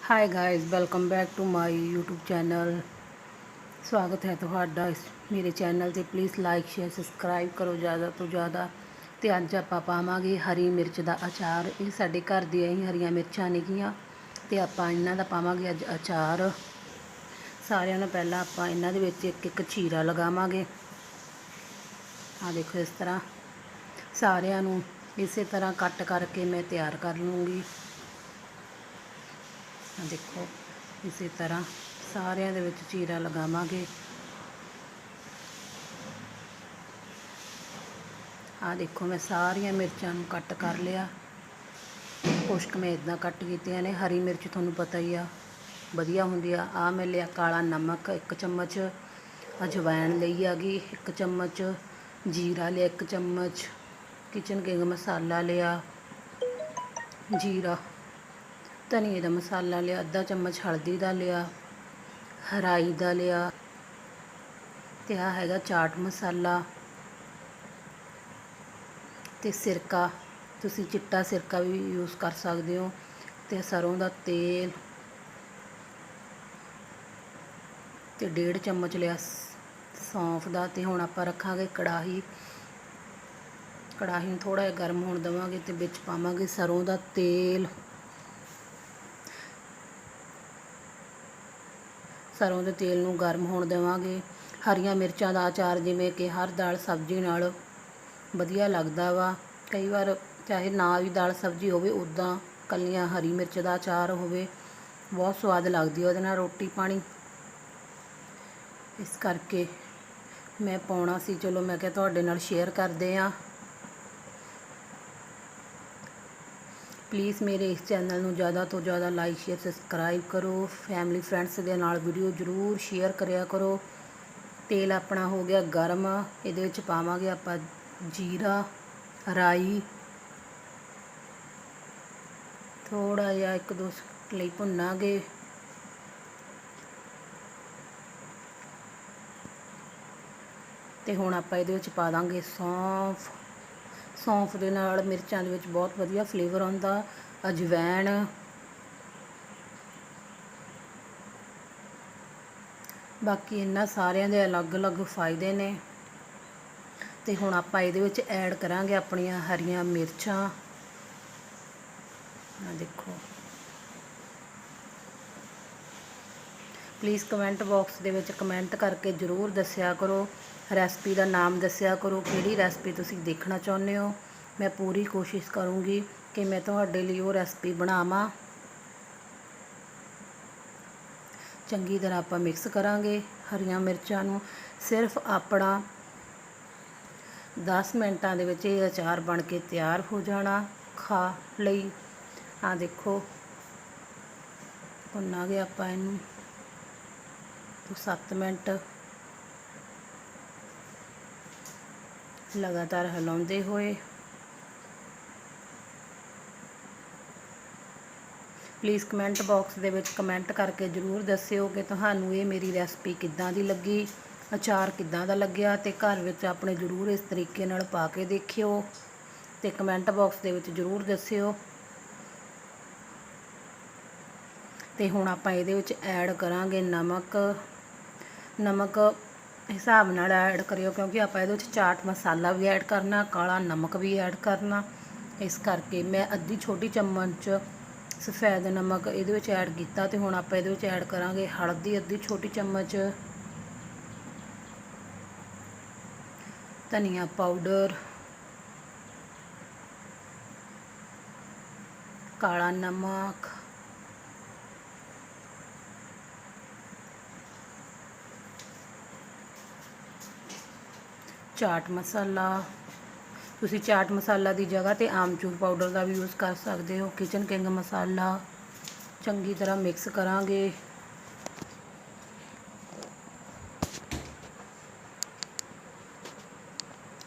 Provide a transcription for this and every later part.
Hi guys welcome back to my YouTube channel ਸਵਾਗਤ ਹੈ ਤੁਹਾਡਾ ਇਸ ਮੇਰੇ ਚੈਨਲ ਤੇ ਪਲੀਜ਼ ਲਾਈਕ ਸ਼ੇਅਰ ਸਬਸਕ੍ਰਾਈਬ ਕਰੋ ਜ਼ਿਆਦਾ ਤੋਂ ਜ਼ਿਆਦਾ ਤੇ ਅੱਜ ਆਪਾਂ ਪਾਵਾਂਗੇ ਹਰੀ ਮਿਰਚ ਦਾ ਅਚਾਰ। ਇਹ ਸਾਡੇ ਘਰ ਦੀਆਂ ਹੀ ਹਰੀਆਂ ਮਿਰਚਾਂ ਨੇਗੀਆਂ ਤੇ ਆਪਾਂ ਇਹਨਾਂ ਦਾ ਪਾਵਾਂਗੇ ਅੱਜ ਅਚਾਰ। ਸਾਰਿਆਂ ਨੂੰ ਪਹਿਲਾਂ ਆਪਾਂ ਇਹਨਾਂ ਦੇ ਵਿੱਚ ਇੱਕ ਇੱਕ ਚੀਰਾ ਲਗਾਵਾਂਗੇ। ਆ ਦੇਖੋ ਇਸ ਤਰ੍ਹਾਂ ਸਾਰਿਆਂ ਨੂੰ ਇਸੇ ਤਰ੍ਹਾਂ ਕੱਟ ਕਰਕੇ ਮੈਂ ਤਿਆਰ ਕਰ ਲੂੰਗੀ। ਆ ਦੇਖੋ, ਇਸੇ ਤਰ੍ਹਾਂ ਸਾਰਿਆਂ ਦੇ ਵਿੱਚ ਚੀਰਾ ਲਗਾਵਾਂਗੇ। ਆ ਦੇਖੋ, ਮੈਂ ਸਾਰੀਆਂ ਮਿਰਚਾਂ ਨੂੰ ਕੱਟ ਕਰ ਲਿਆ। ਕੁਛ ਕੁ ਮੈਂ ਇਦਾਂ ਕੱਟ ਕੀਤੀਆਂ ਨੇ। ਹਰੀ ਮਿਰਚ ਤੁਹਾਨੂੰ ਪਤਾ ਹੀ ਆ, ਵਧੀਆ ਹੁੰਦੀ ਆ। ਆ ਮੈਂ ਲਿਆ ਕਾਲਾ ਨਮਕ, ਇੱਕ ਚਮਚ ਅਜਵਾਇਣ ਲਈ ਹੈਗੀ, ਇੱਕ ਚਮਚ ਜੀਰਾ ਲਿਆ, ਇੱਕ ਚਮਚ ਕਿਚਨ ਕਿੰਗ ਮਸਾਲਾ ਲਿਆ, ਜੀਰਾ ਧਨੀਏ ਦਾ ਮਸਾਲਾ ਲਿਆ, ਅੱਧਾ ਚਮਚ ਹਲਦੀ ਦਾ ਲਿਆ, ਹਰਾਈ ਦਾ ਲਿਆ ਤੇ ਆ ਹੈਗਾ ਚਾਟ ਮਸਾਲਾ ਤੇ ਸਿਰਕਾ। ਤੁਸੀਂ ਚਿੱਟਾ ਸਿਰਕਾ ਵੀ ਯੂਜ਼ ਕਰ ਸਕਦੇ ਹੋ ਤੇ ਸਰੋਂ ਦਾ ਤੇਲ ਤੇ ਡੇਢ ਚਮਚ ਲਿਆ ਸੌਂਫ ਦਾ ਤੇ ਹੁਣ ਆਪਾਂ ਰੱਖਾਂਗੇ ਕੜਾਹੀ। ਕੜਾਹੀ ਨੂੰ ਥੋੜਾ ਜਿਹਾ ਗਰਮ ਹੋਣ ਦੇਵਾਂਗੇ ਤੇ ਵਿੱਚ ਪਾਵਾਂਗੇ ਸਰੋਂ ਦਾ ਤੇਲ। ਸਰੋਂ ਦੇ ਤੇਲ ਨੂੰ ਗਰਮ ਹੋਣ ਦੇਵਾਂਗੇ। ਹਰੀਆਂ ਮਿਰਚਾਂ ਦਾ ਅਚਾਰ ਜਿਵੇਂ ਕਿ ਹਰ ਦਾਲ ਸਬਜ਼ੀ ਨਾਲ ਵਧੀਆ ਲੱਗਦਾ ਵਾ। ਕਈ ਵਾਰ ਚਾਹੇ ਨਾ ਵੀ ਦਾਲ ਸਬਜ਼ੀ ਹੋਵੇ ਉਦਾਂ ਕੱਲੀਆਂ ਹਰੀ ਮਿਰਚ ਦਾ ਅਚਾਰ ਹੋਵੇ, ਬਹੁਤ ਸਵਾਦ ਲੱਗਦੀ ਉਹਦੇ ਨਾਲ ਰੋਟੀ ਪਾਣੀ। ਇਸ ਕਰਕੇ ਮੈਂ ਪਾਉਣਾ ਸੀ, ਚਲੋ ਮੈਂ ਕਿਹਾ ਤੁਹਾਡੇ ਨਾਲ ਸ਼ੇਅਰ ਕਰਦੇ ਆ। ਪਲੀਜ਼ ਮੇਰੇ ਇਸ ਚੈਨਲ ਨੂੰ ਜ਼ਿਆਦਾ ਤੋਂ ਜ਼ਿਆਦਾ ਲਾਈਕ ਸ਼ੇਅਰ ਸਬਸਕ੍ਰਾਈਬ ਕਰੋ। ਫੈਮਿਲੀ ਫਰੈਂਡਸ ਦੇ ਨਾਲ ਵੀਡੀਓ ਜ਼ਰੂਰ ਸ਼ੇਅਰ ਕਰਿਆ ਕਰੋ। ਤੇਲ ਆਪਣਾ ਹੋ ਗਿਆ ਗਰਮ। ਇਹਦੇ ਵਿੱਚ ਪਾਵਾਂਗੇ ਆਪਾਂ ਜੀਰਾ, ਰਾਈ। ਥੋੜਾ ਜਿਹਾ ਇੱਕ ਦੋ ਸਕਿੰਟ ਲਈ ਭੁੰਨਾਂਗੇ। ਤੇ ਹੁਣ ਆਪਾਂ ਇਹਦੇ ਵਿੱਚ ਪਾ ਦਾਂਗੇ ਸੌਂਫ। ਸੌਂਫ ਦੇ ਨਾਲ ਮਿਰਚਾਂ ਦੇ ਵਿੱਚ ਬਹੁਤ ਵਧੀਆ ਫਲੇਵਰ ਆਉਂਦਾ ਅਜਵਾਇਣ ਬਾਕੀ ਇਹਨਾਂ ਸਾਰਿਆਂ ਦੇ ਅਲੱਗ-ਅਲੱਗ ਫਾਇਦੇ ਨੇ। ਤੇ ਹੁਣ ਆਪਾਂ ਇਹਦੇ ਵਿੱਚ ਐਡ ਕਰਾਂਗੇ ਆਪਣੀਆਂ ਹਰੀਆਂ ਮਿਰਚਾਂ। ਆ ਦੇਖੋ। ਪਲੀਜ਼ ਕਮੈਂਟ ਬਾਕਸ ਦੇ ਵਿੱਚ ਕਮੈਂਟ ਕਰਕੇ ਜਰੂਰ ਦੱਸਿਆ ਕਰੋ। ਰੈਸਪੀ ਦਾ ਨਾਮ ਦੱਸਿਆ ਕਰੋ, ਕਿਹੜੀ ਰੈਸਪੀ ਤੁਸੀਂ ਦੇਖਣਾ ਚਾਹੁੰਦੇ ਹੋ? ਮੈਂ ਪੂਰੀ ਕੋਸ਼ਿਸ਼ ਕਰੂੰਗੀ ਕਿ ਮੈਂ ਤੁਹਾਡੇ ਲਈ ਉਹ ਰੈਸਪੀ ਬਣਾਵਾਂ। ਚੰਗੀ ਤਰ੍ਹਾਂ ਆਪਾਂ ਮਿਕਸ ਕਰਾਂਗੇ ਹਰੀਆਂ ਮਿਰਚਾਂ ਨੂੰ। ਸਿਰਫ ਆਪਣਾ 10 ਮਿੰਟਾਂ ਦੇ ਵਿੱਚ ਇਹ ਅਚਾਰ ਬਣ ਕੇ ਤਿਆਰ ਹੋ ਜਾਣਾ ਖਾ ਲਈ। ਆ ਦੇਖੋ, ਭੁੰਨਾਂਗੇ ਆਪਾਂ ਇਹਨੂੰ। ਤੋਂ 7 ਮਿੰਟ ਲਗਾਤਾਰ ਹਿਲਾਉਂਦੇ ਹੋਏ। ਪਲੀਜ਼ ਕਮੈਂਟ ਬਾਕਸ ਦੇ ਵਿੱਚ ਕਮੈਂਟ ਕਰਕੇ ਜਰੂਰ ਦੱਸਿਓ ਕਿ ਤੁਹਾਨੂੰ ਇਹ ਮੇਰੀ ਰੈਸਪੀ ਕਿੱਦਾਂ ਦੀ ਲੱਗੀ, ਅਚਾਰ ਕਿੱਦਾਂ ਦਾ ਲੱਗਿਆ ਤੇ ਘਰ ਵਿੱਚ ਆਪਣੇ ਜਰੂਰ ਇਸ ਤਰੀਕੇ ਨਾਲ ਪਾ ਕੇ ਦੇਖਿਓ ਤੇ ਕਮੈਂਟ ਬਾਕਸ ਦੇ ਵਿੱਚ ਜਰੂਰ ਦੱਸਿਓ। ਤੇ ਹੁਣ ਆਪਾਂ ਇਹਦੇ ਵਿੱਚ ਐਡ ਕਰਾਂਗੇ ਨਮਕ। ਨਮਕ ਹਿਸਾਬ ਨਾਲ ਐਡ ਕਰਿਓ ਕਿਉਂਕਿ ਆਪਾਂ ਇਹਦੇ ਵਿੱਚ ਚਾਟ ਮਸਾਲਾ ਵੀ ਐਡ ਕਰਨਾ, ਕਾਲਾ ਨਮਕ ਵੀ ਐਡ ਕਰਨਾ। ਇਸ ਕਰਕੇ ਮੈਂ ਅੱਧੀ ਛੋਟੀ ਚਮਚ ਸਫੈਦ ਨਮਕ ਇਹਦੇ ਵਿੱਚ ਐਡ ਕੀਤਾ ਤੇ ਹੁਣ ਆਪਾਂ ਇਹਦੇ ਵਿੱਚ ਐਡ ਕਰਾਂਗੇ ਹਲਦੀ ਅੱਧੀ ਛੋਟੀ ਚਮਚ। ਧਨੀਆ ਪਾਊਡਰ ਕਾਲਾ ਨਮਕ। ਚਾਟ ਮਸਾਲਾ। ਤੁਸੀਂ ਚਾਟ ਮਸਾਲਾ ਦੀ ਜਗ੍ਹਾ ਤੇ ਆਮਚੂਰ ਪਾਊਡਰ ਦਾ ਵੀ ਯੂਜ਼ ਕਰ ਸਕਦੇ ਹੋ। ਕਿਚਨ ਕਿੰਗ ਮਸਾਲਾ। ਚੰਗੀ ਤਰ੍ਹਾਂ ਮਿਕਸ ਕਰਾਂਗੇ।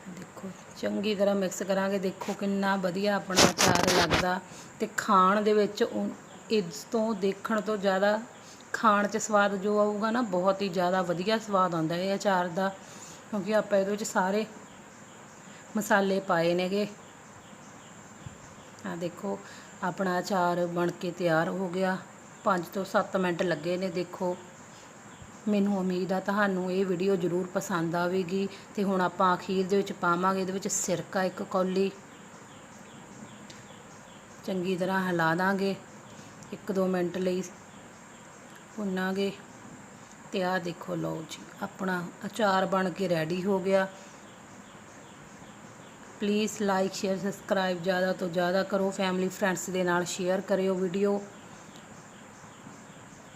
ਦੇਖੋ, ਚੰਗੀ ਤਰ੍ਹਾਂ ਮਿਕਸ ਕਰਾਂਗੇ। ਦੇਖੋ ਕਿੰਨਾ ਵਧੀਆ ਆਪਣਾ ਅਚਾਰ ਲੱਗਦਾ। ਤੇ ਖਾਣ ਦੇ ਵਿੱਚ ਇਸ ਤੋਂ ਦੇਖਣ ਤੋਂ ਜ਼ਿਆਦਾ ਖਾਣ 'ਚ ਸਵਾਦ ਜੋ ਆਊਗਾ ਨਾ, ਬਹੁਤ ਹੀ ਜ਼ਿਆਦਾ ਵਧੀਆ ਸਵਾਦ ਆਉਂਦਾ ਇਹ ਅਚਾਰ ਦਾ। ਕਿਉਂਕਿ ਆਪਾਂ ਇਹਦੇ ਵਿੱਚ ਸਾਰੇ ਮਸਾਲੇ ਪਾਏ ਨੇਗੇ। ਆ ਦੇਖੋ, ਆਪਣਾ ਅਚਾਰ ਬਣ ਕੇ ਤਿਆਰ ਹੋ ਗਿਆ। 5 ਤੋਂ 7 ਮਿੰਟ ਲੱਗੇ ਨੇ, ਦੇਖੋ। ਮੈਨੂੰ ਉਮੀਦ ਆ ਤੁਹਾਨੂੰ ਇਹ ਵੀਡੀਓ ਜ਼ਰੂਰ ਪਸੰਦ ਆਵੇਗੀ ਤੇ ਹੁਣ ਆਪਾਂ ਅਖੀਰ ਦੇ ਵਿੱਚ ਪਾਵਾਂਗੇ, ਇਹਦੇ ਵਿੱਚ ਸਿਰਕਾ ਇੱਕ ਕੌਲੀ। ਚੰਗੀ ਤਰ੍ਹਾਂ ਹਿਲਾ ਦਾਂਗੇ। 1-2 ਮਿੰਟ ਲਈ ਭੁੰਨਾਂਗੇ। ਤੇ ਆਹ ਦੇਖੋ ਲਓ ਜੀ, ਆਪਣਾ ਅਚਾਰ ਬਣ ਕੇ ਰੈਡੀ ਹੋ ਗਿਆ। ਪਲੀਜ਼ ਲਾਈਕ ਸ਼ੇਅਰ ਸਬਸਕ੍ਰਾਈਬ ਜ਼ਿਆਦਾ ਤੋਂ ਜ਼ਿਆਦਾ ਕਰੋ ਫੈਮਿਲੀ ਫਰੈਂਡਸ ਦੇ ਨਾਲ ਸ਼ੇਅਰ ਕਰਿਓ ਵੀਡੀਓ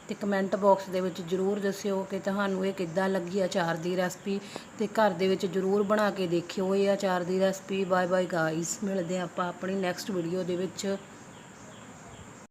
ਤੇ ਕਮੈਂਟ ਬਾਕਸ ਦੇ ਵਿੱਚ ਜਰੂਰ ਦੱਸਿਓ ਕਿ ਤੁਹਾਨੂੰ ਇਹ ਕਿੱਦਾਂ ਲੱਗੀ ਅਚਾਰ ਦੀ ਰੈਸਪੀ ਤੇ ਘਰ ਦੇ ਵਿੱਚ ਜਰੂਰ ਬਣਾ ਕੇ ਦੇਖਿਓ ਇਹ ਅਚਾਰ ਦੀ ਰੈਸਪੀ ਬਾਏ ਬਾਏ ਗਾਇਸ ਮਿਲਦੇ ਹਾਂ ਆਪਾਂ ਆਪਣੀ ਨੈਕਸਟ ਵੀਡੀਓ ਦੇ ਵਿੱਚ।